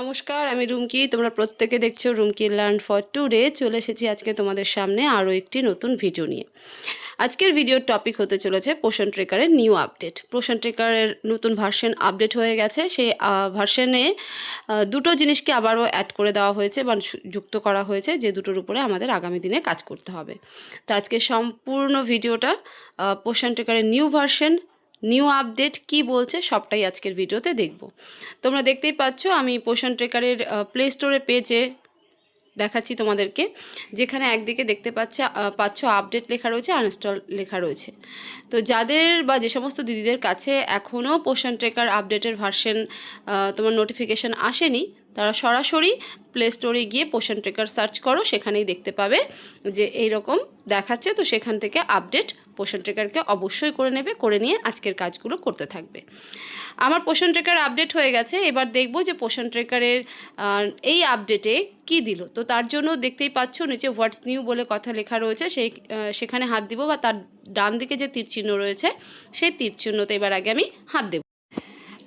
নমস্কার, আমি রুমকি। তোমরা প্রত্যেকে দেখছ রুমকি লার্ন ফর টুডে চলে এসেছি আজকে তোমাদের সামনে আরও একটি নতুন ভিডিও নিয়ে। আজকের ভিডিওর টপিক হতে চলেছে পোষণ ট্রেকারের নিউ আপডেট পোষণ ট্রেকারের নতুন ভার্সন আপডেট হয়ে গেছে। সেই ভার্সনে দুটো জিনিসকে আবারও অ্যাড করে দেওয়া হয়েছে বা যুক্ত করা হয়েছে যে দুটোর উপরে আমাদের আগামী দিনে কাজ করতে হবে। তো আজকে সম্পূর্ণ ভিডিওটা পোষণ ট্রেকারের নিউ ভার্সন নিউ আপডেট কি বলছে সবটাই আজকের ভিডিওতে দেখব। তোমরা দেখতেই পাচ্ছ, আমি পোষণ ট্রেকারের প্লে স্টোরে পেজে দেখাচ্ছি তোমাদেরকে, যেখানে একদিকে দেখতে পাচ্ছে পাচ্ছ আপডেট লেখা রয়েছে আনস্টল লেখা রয়েছে। তো যাদের বা যে সমস্ত দিদিদের কাছে এখনও পোষণ ট্রেকার আপডেটের ভার্সন তোমার নোটিফিকেশান আসেনি, তারা সরাসরি প্লে স্টোরে গিয়ে পোষণ ট্রেকার সার্চ করো, সেখানেই দেখতে পাবে যে এই রকম দেখাচ্ছে, তো সেখান থেকে আপডেট পোষণ ট্রেকারকে অবশ্যই করে নেবে, করে নিয়ে আজকের কাজগুলো করতে থাকবে। আমার পোষণ ট্রেকার আপডেট হয়ে গেছে, এবার দেখব যে পোষণ ট্রেকারের এই আপডেটে কি দিল। তো তার জন্য দেখতেই পাচ্ছ নিচে হোয়াটস নিউ বলে কথা লেখা রয়েছে, সেই সেখানে হাত দিব বা তার ডান দিকে যে তীর চিহ্ন রয়েছে, সেই তীর চিহ্নতে এবার আগে আমি হাত দেব।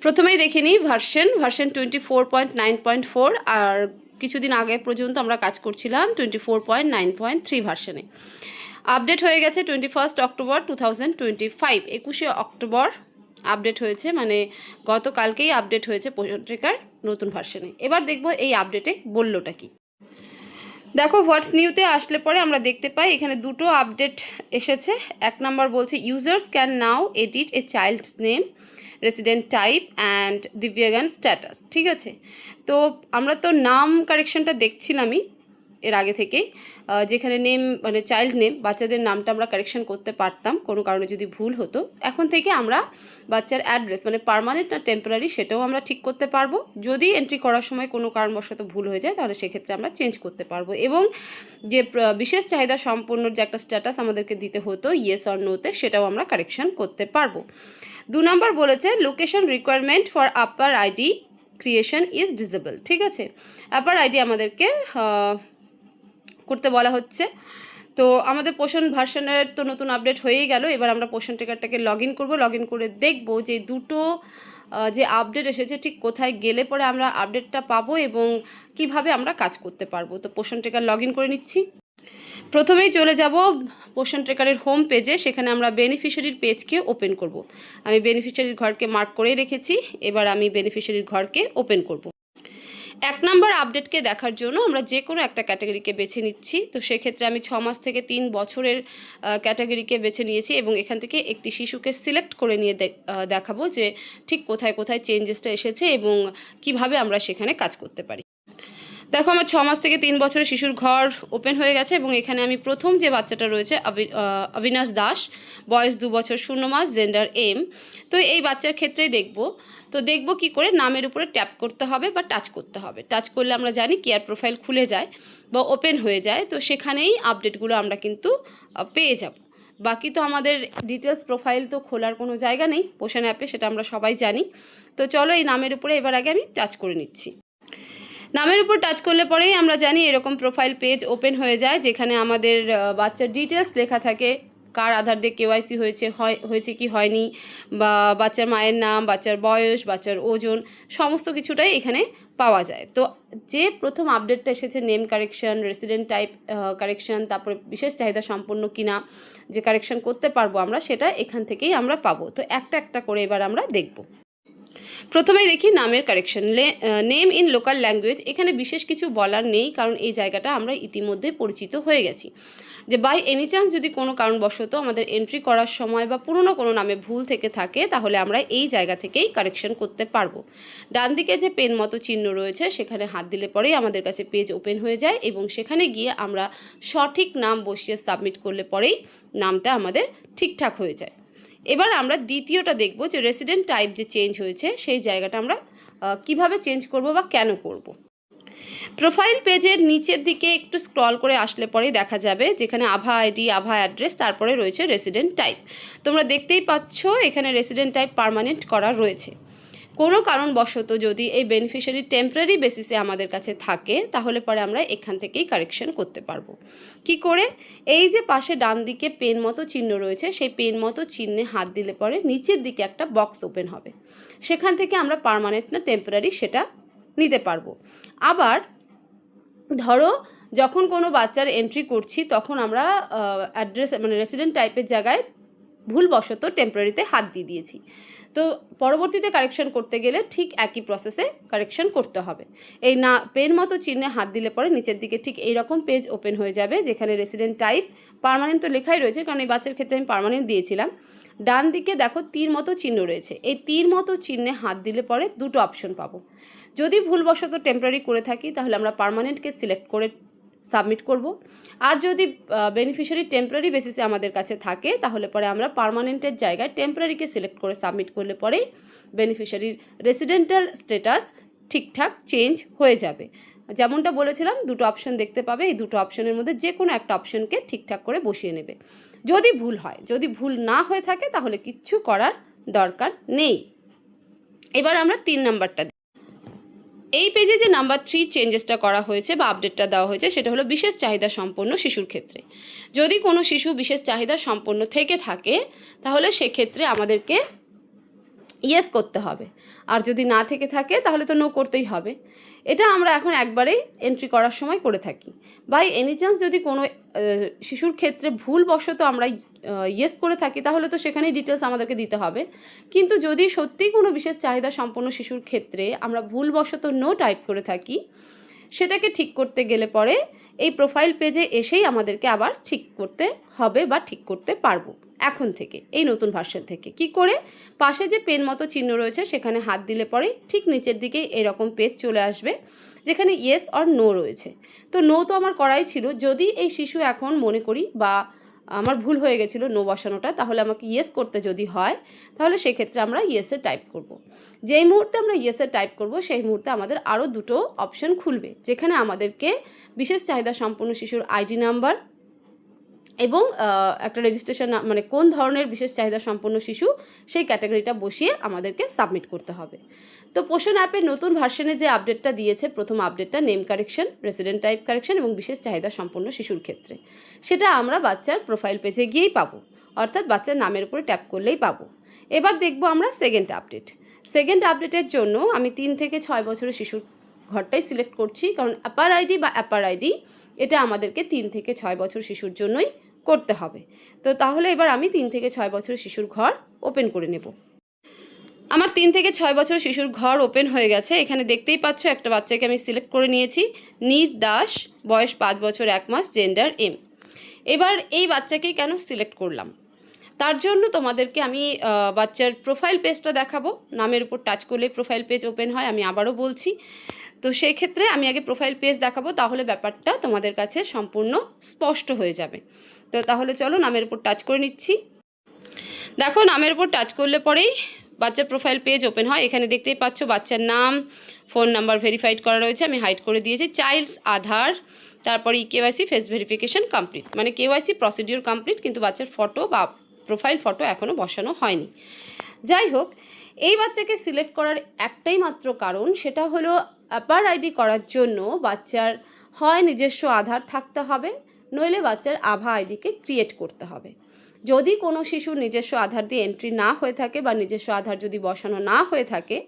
প্রথমেই দেখে নিই version version twenty four point nine point four আর কিছুদিন আগে পর্যন্ত আমরা কাজ করছিলাম twenty four point nine point three ভার্সনে আপডেট হয়ে গেছে twenty first October two thousand twenty five একুশে অক্টোবর আপডেট হয়েছে মানে গতকালকেই আপডেট হয়েছে পত্রিকার নতুন ভার্সনে এবার দেখব এই আপডেটে বললোটা কি। দেখো হোয়াটস নিউতে আসলে পরে আমরা দেখতে পাই, এখানে দুটো আপডেট এসেছে। এক নাম্বার বলছে users can now edit a child's name resident type and Divyangjan status ঠিক আছে? তো আমরা তো নাম কারেকশনটা দেখছিলামই এর আগে থেকেই যেখানে নেম মানে চাইল্ড নেম বাচ্চাদের নামটা আমরা কারেকশন করতে পারতাম, কোনো কারণে যদি ভুল হতো। এখন থেকে আমরা বাচ্চার অ্যাড্রেস মানে পার্মানেন্ট না টেম্পোরারি সেটাও আমরা ঠিক করতে পারব। যদি এন্ট্রি করার সময় কোনো কারণবশত ভুল হয়ে যায়, তাহলে সেক্ষেত্রে আমরা চেঞ্জ করতে পারব। এবং যে বিশেষ চাহিদা সম্পন্ন যে একটা স্ট্যাটাস আমাদেরকে দিতে হতো ইয়েস অর নোতে সেটাও আমরা কারেকশন করতে পারব। দু নম্বর বলেছে location requirement for APAAR ID creation is disable ঠিক আছে? আপার আইডি আমাদেরকে করতে বলা হচ্ছে। তো আমাদের পোষণ ভার্সনের তো নতুন আপডেট হয়েই গেল। এবার আমরা পোষণ টিকারটাকে লগ ইন করব। লগ ইন করে দেখব যে দুটো যে আপডেট এসেছে ঠিক কোথায় গেলে পরে আমরা আপডেটটা পাবো এবং কীভাবে আমরা কাজ করতে পারব। তো পোষণ টিকার লগ করে নিচ্ছি। প্রথমেই চলে যাব পোষণ ট্রেকারের হোম পেজে। সেখানে আমরা বেনিফিশিয়ারির পেজকে ওপেন করব। আমি বেনিফিশিয়ারির ঘরকে মার্ক করেই রেখেছি। এবার আমি বেনিফিশিয়ারির ঘরকে ওপেন করব। এক নম্বর আপডেটকে দেখার জন্য আমরা যে কোনো একটা ক্যাটাগরিকে বেছে নিচ্ছি। তো সেক্ষেত্রে আমি ছ মাস থেকে তিন বছরের ক্যাটাগরিকে বেছে নিয়েছি এবং এখান থেকে একটি শিশুকে সিলেক্ট করে নিয়ে দেখ- দেখাবো যে ঠিক কোথায় কোথায় চেঞ্জেসটা এসেছে এবং কীভাবে আমরা সেখানে কাজ করতে পারি। দেখো, আমার ছ মাস থেকে তিন বছরের শিশুর ঘর ওপেন হয়ে গেছে এবং এখানে আমি প্রথম যে বাচ্চাটা রয়েছে অবিনাশ দাস, বয়স দু বছর, শূন্য মাস জেন্ডার এম তো এই বাচ্চার ক্ষেত্রেই দেখব। তো দেখব কি করে নামের উপরে ট্যাপ করতে হবে বা টাচ করতে হবে। টাচ করলে আমরা জানি কেয়ার প্রোফাইল খুলে যায় বা ওপেন হয়ে যায়। তো সেখানেই আপডেটগুলো আমরা কিন্তু পেয়ে যাব। বাকি তো আমাদের ডিটেলস প্রোফাইল তো খোলার কোনো জায়গা নেই। পোষণ অ্যাপে সেটা আমরা সবাই জানি। তো চলো এই নামের উপরে এবার আগে আমি টাচ করে নিচ্ছি। নামের উপর টাচ করলে পরেই আমরা জানি এরকম প্রোফাইল পেজ ওপেন হয়ে যায়, যেখানে আমাদের বাচ্চার ডিটেলস লেখা থাকে, কার আধার দিয়ে কেওয়াইসি হয়েছে, হয়, হয়েছে কি হয়নি, বা বাচ্চার মায়ের নাম, বাচ্চার বয়স, বাচ্চার ওজন, সমস্ত কিছুটাই এখানে পাওয়া যায়। তো যে প্রথম আপডেটটা এসেছে name correction resident type correction তারপরে বিশেষ চাহিদা সম্পন্ন কিনা, যে কারেকশন করতে পারব আমরা, সেটা এখান থেকেই আমরা পাবো। তো একটা একটা করে এবার আমরা দেখব। প্রথমেই দেখি নামের correction name in local language এখানে বিশেষ কিছু বলার নেই, কারণ এই জায়গাটা আমরা ইতিমধ্যে পরিচিত হয়ে গেছি। যে বাই এনি চান্স যদি কোনো কারণবশত আমাদের এন্ট্রি করার সময় বা পুরনো কোনো নামে ভুল থেকে থাকে, তাহলে আমরা এই জায়গা থেকেই কারেকশন করতে পারব। ডান দিকে যে পেন মতো চিহ্ন রয়েছে, সেখানে হাত দিলে পরেই আমাদের কাছে পেজ ওপেন হয়ে যায় এবং সেখানে গিয়ে আমরা সঠিক নাম বসিয়ে সাবমিট করলে পরেই নামটা আমাদের ঠিকঠাক হয়ে যায়। এবার আমরা দ্বিতীয়টা দেখব যে রেসিডেন্ট টাইপ যে চেঞ্জ হয়েছে, সেই জায়গাটা আমরা কীভাবে চেঞ্জ করব বা কেন করব। প্রোফাইল পেজের নিচের দিকে একটু স্ক্রল করে আসলে পরেই দেখা যাবে, যেখানে আভা আইডি, আভা অ্যাড্রেস তারপরে রয়েছে রেসিডেন্ট টাইপ তোমরা দেখতেই পাচ্ছ, এখানে রেসিডেন্ট টাইপ পারমানেন্ট করা রয়েছে। কোনো কারণবশত যদি এই বেনিফিশিয়ারি টেম্পোরারি বেসিসে আমাদের কাছে থাকে, তাহলে পরে আমরা এখান থেকেই কারেকশন করতে পারব। কি করে? এই যে পাশে ডান দিকে পেন মতো চিহ্ন রয়েছে, সেই পেন মতো চিহ্নে হাত দিলে পরে নিচের দিকে একটা বক্স ওপেন হবে। সেখান থেকে আমরা পার্মানেন্ট না টেম্পোরারি সেটা নিতে পারব। আবার ধরো, যখন কোনো বাচ্চার এন্ট্রি করছি, তখন আমরা অ্যাড্রেস মানে রেসিডেন্ট টাইপের জায়গায় ভুলবশত টেম্পোরারিতে হাত দিয়ে দিয়েছি। তো পরবর্তীতে কারেকশন করতে গেলে ঠিক একই প্রসেসে কারেকশন করতে হবে। এই না পেন মতো চিহ্নে হাত দিলে পরে নিচের দিকে ঠিক এই রকম পেজ ওপেন হয়ে যাবে, যেখানে রেসিডেন্ট টাইপ পার্মানেন্ট তো লেখাই রয়েছে, কারণ এই বাচ্চার ক্ষেত্রে আমি পার্মানেন্ট দিয়েছিলাম। ডান দিকে দেখো তীর মতো চিহ্ন রয়েছে। এই তীর মতো চিহ্নে হাত দিলে পরে দুটো অপশন পাবো। যদি ভুলবশত টেম্পোরারি করে থাকি, তাহলে আমরা পার্মানেন্টকে সিলেক্ট করে সাবমিট করব। আর যদি বেনিফিশিয়ারি টেম্পোরারি বেসিসে আমাদের কাছে থাকে, তাহলে পরে আমরা পার্মানেন্টের জায়গায় টেম্পোরারিকে সিলেক্ট করে সাবমিট করলে পরেই বেনিফিশিয়ারির রেসিডেন্টাল স্ট্যাটাস ঠিকঠাক চেঞ্জ হয়ে যাবে। যেমনটা বলেছিলাম, দুটো অপশন দেখতে পাবে, এই দুটো অপশনের মধ্যে যে কোনো একটা অপশনকে ঠিকঠাক করে বসিয়ে নেবে। যদি ভুল হয়, যদি ভুল না হয়ে থাকে, তাহলে কিচ্ছু করার দরকার নেই। এবার আমরা তিন নাম্বারটা। এই পেজে যে নাম্বার থ্রি চেঞ্জেসটা করা হয়েছে বা আপডেটটা দেওয়া হয়েছে, সেটা হলো বিশেষ চাহিদা সম্পন্ন শিশুর ক্ষেত্রে। যদি কোনো শিশু বিশেষ চাহিদা সম্পন্ন থেকে থাকে, তাহলে সেক্ষেত্রে আমাদেরকে ইয়েস করতে হবে। আর যদি না থেকে থাকে, তাহলে তো নো করতেই হবে। এটা আমরা এখন একবারেই এন্ট্রি করার সময় করে থাকি। বাই এনি চান্স যদি কোনো শিশুর ক্ষেত্রে ভুলবশত আমরা ইয়েস করে থাকি, তাহলে তো সেখানেই ডিটেলস আমাদেরকে দিতে হবে। কিন্তু যদি সত্যিই কোনো বিশেষ চাহিদা সম্পন্ন শিশুর ক্ষেত্রে আমরা ভুলবশত নো টাইপ করে থাকি সেটাকে ঠিক করতে গেলে পরে এই প্রোফাইল পেজে এসেই আমাদেরকে আবার ঠিক করতে হবে বা ঠিক করতে পারব। এখন থেকে, এই নতুন ভার্সন থেকে। কি করে? পাশে যে পেন মতো চিহ্ন রয়েছে, সেখানে হাত দিলে পরে ঠিক নিচের দিকেই এরকম পেজ চলে আসবে, যেখানে ইয়েস অর নো রয়েছে। তো নো তো আমার করাই ছিল। যদি এই শিশু এখন মনে করি বা আমার ভুল হয়ে গেছিল নো বসানোটা, তাহলে আমাকে ইয়েস করতে যদি হয়, তাহলে সেক্ষেত্রে আমরা ইয়েসে টাইপ করব। যেই মুহূর্তে আমরা ইয়েসে টাইপ করব, সেই মুহূর্তে আমাদের আরও দুটো অপশন খুলবে, যেখানে আমাদেরকে বিশেষ চাহিদা সম্পন্ন শিশুর আইডি নাম্বার এবং একটা রেজিস্ট্রেশন মানে কোন ধরনের বিশেষ চাহিদা সম্পন্ন শিশু, সেই ক্যাটাগরিটা বসিয়ে আমাদেরকে সাবমিট করতে হবে। তো পোষণ অ্যাপের নতুন ভার্সনে যে আপডেটটা দিয়েছে, প্রথম আপডেটটা name correction resident type correction এবং বিশেষ চাহিদা সম্পন্ন শিশুর ক্ষেত্রে। সেটা আমরা বাচ্চার প্রোফাইল পেজে গিয়েই পাবো। অর্থাৎ বাচ্চার নামের উপরে ট্যাপ করলেই পাবো। এবার দেখব আমরা সেকেন্ড আপডেট সেকেন্ড আপডেটের জন্য আমি তিন থেকে ছয় বছরের শিশুর ঘরটাই সিলেক্ট করছি। কারণ অ্যাপার আইডি বা অ্যাপার আইডি এটা আমাদেরকে তিন থেকে ছয় বছর শিশুর জন্যই করতে হবে। তো তাহলে এবার আমি তিন থেকে ছয় বছর শিশুর ঘর ওপেন করে নেব। আমার তিন থেকে ছয় বছর শিশুর ঘর ওপেন হয়ে গেছে। এখানে দেখতেই পাচ্ছ একটা বাচ্চাকে আমি সিলেক্ট করে নিয়েছি। নীর দাস, বয়স পাঁচ বছর, এক মাস জেন্ডার এম এবার এই বাচ্চাকেই কেন সিলেক্ট করলাম? তার জন্য তোমাদেরকে আমি বাচ্চার প্রোফাইল পেজটা দেখাবো। নামের উপর টাচ করলে প্রোফাইল পেজ ওপেন হয়, আমি আবারও বলছি। তো সেই ক্ষেত্রে আমি আগে প্রোফাইল পেজ দেখাবো, তাহলে ব্যাপারটা তোমাদের কাছে সম্পূর্ণ স্পষ্ট হয়ে যাবে। তো তাহলে চলো নামের উপর টাচ করে নিচ্ছি। দেখো নামের উপর টাচ করলে পরেই বাচ্চার প্রোফাইল পেজ ওপেন হয়। এখানে দেখতেই পাচ্ছ বাচ্চার নাম ফোন নাম্বার ভেরিফাইড করা রয়েছে। আমি হাইড করে দিয়েছি। চাইল্ডস আধার, তারপরে কেওয়াইসি ফেস ভেরিফিকেশন কমপ্লিট মানে কেওয়াইসি প্রসিডিওর কমপ্লিট কিন্তু বাচ্চার ফটো বা প্রোফাইল ফটো এখনও বসানো হয়নি। যাই হোক, এই বাচ্চাকে সিলেক্ট করার একটাই মাত্র কারণ, সেটা হলো অ্যাপার আইডি করার জন্য বাচ্চার হয় নিজস্ব আধার থাকতে হবে। নইলে বাচ্চার আভা আইডিকে ক্রিয়েট করতে হবে। যদি কোনো শিশুর নিজস্ব আধার দিয়ে এন্ট্রি না হয়ে থাকে বা নিজস্ব আধার যদি বসানো না হয়ে থাকে,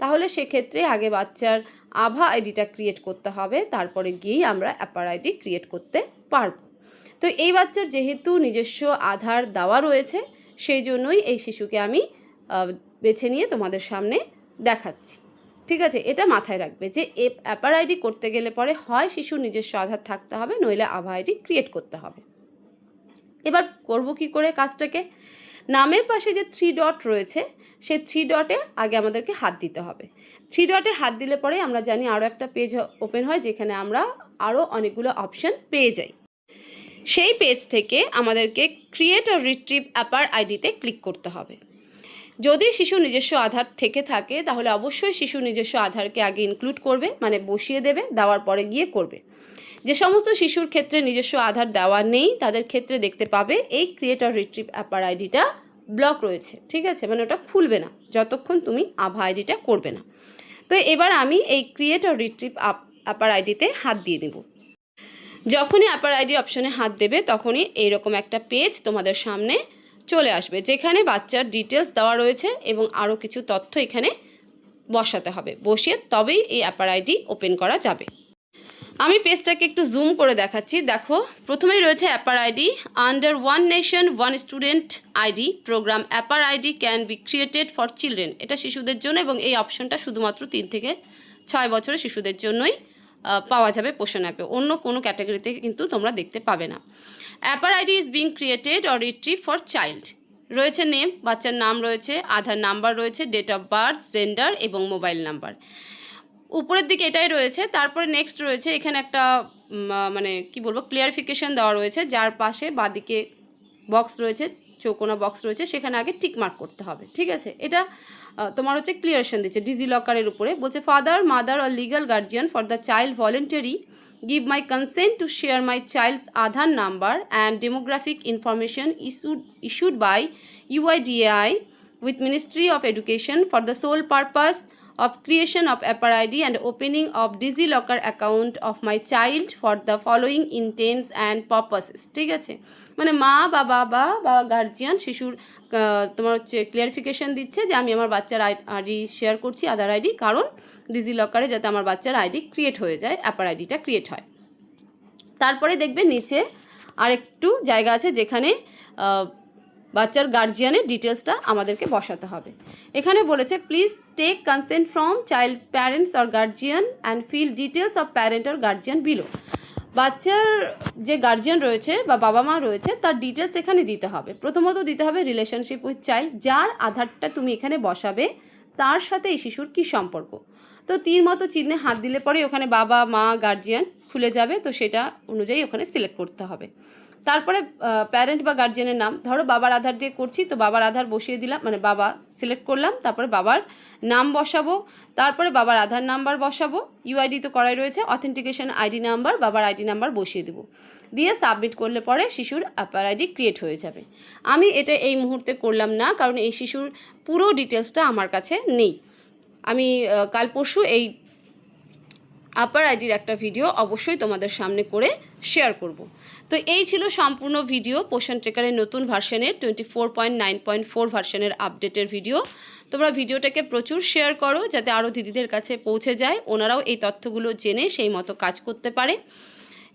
তাহলে সেক্ষেত্রে আগে বাচ্চার আভা আইডিটা ক্রিয়েট করতে হবে, তারপরে গিয়েই আমরা অ্যাপার আইডি ক্রিয়েট করতে পারব। তো এই বাচ্চার যেহেতু নিজস্ব আধার দেওয়া রয়েছে, সেই জন্যই এই শিশুকে আমি বেছে নিয়ে তোমাদের সামনে দেখাচ্ছি। ঠিক আছে, এটা মাথায় রাখবে যে অ্যাপার আইডি করতে গেলে পরে হয় শিশুর নিজস্ব আধার থাকতে হবে, নইলে আভা আইডি ক্রিয়েট করতে হবে। এবার করব কি করে কাজটাকে? নামের পাশে যে থ্রি ডট রয়েছে সেই থ্রি ডটে আগে আমাদেরকে হাত দিতে হবে। থ্রি ডটে হাত দিলে পরে আমরা জানি আরও একটা পেজ ওপেন হয়, যেখানে আমরা আরও অনেকগুলো অপশন পেয়ে যাই। সেই পেজ থেকে আমাদেরকে ক্রিয়েট আর রিট্রিভ অ্যাপার আইডিতে ক্লিক করতে হবে। যদি শিশু নিজস্ব আধার থেকে থাকে, তাহলে অবশ্যই শিশু নিজস্ব আধারকে আগে ইনক্লুড করবে মানে বসিয়ে দেবে, দেওয়ার পরে গিয়ে করবে। যে সমস্ত শিশুর ক্ষেত্রে নিজস্ব আধার দেওয়া নেই, তাদের ক্ষেত্রে দেখতে পাবে এই ক্রিয়েট আর রিট্রিভ অ্যাপার আইডিটা ব্লক রয়েছে, ঠিক আছে? মানে ওটা খুলবে না, যতক্ষণ তুমি আভা আইডিটা করবে না। তো এবার আমি এই ক্রিয়েট আর রিট্রিভ অ্যাপার আইডিতে হাত দিয়ে দেবো। যখনই অ্যাপার আইডি অপশনে হাত দেবে, তখনই এইরকম একটা পেজ তোমাদের সামনে চলে আসবে। যেখানে বাচ্চার ডিটেলস দেওয়া রয়েছে এবং আরও কিছু তথ্য এখানে বসাতে হবে। বসিয়ে তবেই এই অ্যাপার আইডি ওপেন করা যাবে। আমি পেজটাকে একটু জুম করে দেখাচ্ছি। দেখো, প্রথমেই রয়েছে APAAR ID under one nation one student ID program APAAR ID can be created for children এটা শিশুদের জন্য এবং এই অপশনটা শুধুমাত্র তিন থেকে ছয় বছরের শিশুদের জন্যই পাওয়া যাবে পোষণ অ্যাপে। অন্য কোনো ক্যাটাগরিতে কিন্তু তোমরা দেখতে পাবে না। APAAR ID is being created or retrieve for child. রয়েছে নেম, বাচ্চার নাম রয়েছে, আধার নাম্বার রয়েছে, ডেট অফ বার্থ, জেন্ডার এবং মোবাইল নাম্বার। উপরের দিকে এটাই রয়েছে, তারপরে নেক্সট রয়েছে, এখানে একটা মানে কি বলব ক্লিয়ারিফিকেশন দেওয়া রয়েছে, যার পাশে বাদিকে বক্স রয়েছে, চৌকোনা বক্স রয়েছে, সেখানে আগে টিক মার্ক করতে হবে, ঠিক আছে? এটা তোমার হচ্ছে ক্লিয়ারেশন দিচ্ছে ডিজি লকারের উপরে। বলছে father mother or legal guardian for the child voluntary give my consent to share my child's Aadhaar number and demographic information issued issued by UIDAI with ministry of education for the sole purpose of creation of APAR ID and opening of DigiLocker account of my child for the following intents and purposes, ঠিক আছে? মানে মা বা বাবা বা guardian শিশুর তোমার হচ্ছে ক্লিয়ারিফিকেশন দিচ্ছে যে আমি আমার বাচ্চার আইডি শেয়ার করছি আধার আইডি কারণ ডিজি লকারে যাতে আমার বাচ্চার আইডি ক্রিয়েট হয়ে যায় অ্যাপার আইডিটা ক্রিয়েট হয়। তারপরে দেখবে নিচে আরেকটু জায়গা আছে যেখানে বাচ্চার গার্জিয়ানের ডিটেলসটা আমাদেরকে বসাতে হবে। এখানে বলেছে please take consent from child parents or guardian and fill details of parent or guardian below বাচ্চার যে গার্জিয়ান রয়েছে বা বাবা মা রয়েছে, তার ডিটেলস এখানে দিতে হবে। প্রথমত দিতে হবে রিলেশনশিপ উইথ চাইল্ড যার আধারটা তুমি এখানে বসাবে, তার সাথে এই শিশুর কী সম্পর্ক। তো তীর মতো চিহ্নে হাত দিলে পরে ওখানে বাবা, মা গার্জিয়ান খুলে যাবে, তো সেটা অনুযায়ী ওখানে সিলেক্ট করতে হবে। তারপরে প্যারেন্ট বা গার্জিয়ানের নাম। ধরো বাবার আধার দিয়ে করছি, তো বাবার আধার বসিয়ে দিলাম মানে বাবা সিলেক্ট করলাম, তারপরে বাবার নাম বসাবো, তারপরে বাবার আধার নাম্বার বসাবো ইউআইডি তো করাই রয়েছে অথেন্টিকেশন আইডি নাম্বার বাবার আইডি নাম্বার বসিয়ে দেবো। দিয়ে সাবমিট করলে পরে শিশুর অ্যাপার আইডি ক্রিয়েট হয়ে যাবে। আমি এটা এই মুহূর্তে করলাম না, কারণ এই শিশুর পুরো ডিটেলসটা আমার কাছে নেই। আমি কাল পরশু এই আপার আইডির একটা ভিডিও অবশ্যই তোমাদের সামনে করে শেয়ার করব। তো এই ছিল সম্পূর্ণ ভিডিও পোষণ ট্রেকারের নতুন ভার্সনের twenty four point nine point four ভার্সনের আপডেটের ভিডিও তোমরা ভিডিওটাকে প্রচুর শেয়ার করো যাতে আরও দিদিদের কাছে পৌঁছে যায়, ওনারাও এই তথ্যগুলো জেনে সেই মতো কাজ করতে পারে।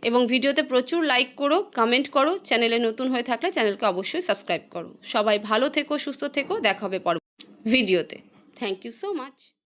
এবং ভিডিওতে প্রচুর লাইক করো কমেন্ট করো চ্যানেলে নতুন হয়ে থাকলে চ্যানেলকে অবশ্যই সাবস্ক্রাইব করো। সবাই ভালো থেকো, সুস্থ থেকো, দেখা হবে পর ভিডিওতে থ্যাংক ইউ সো মাচ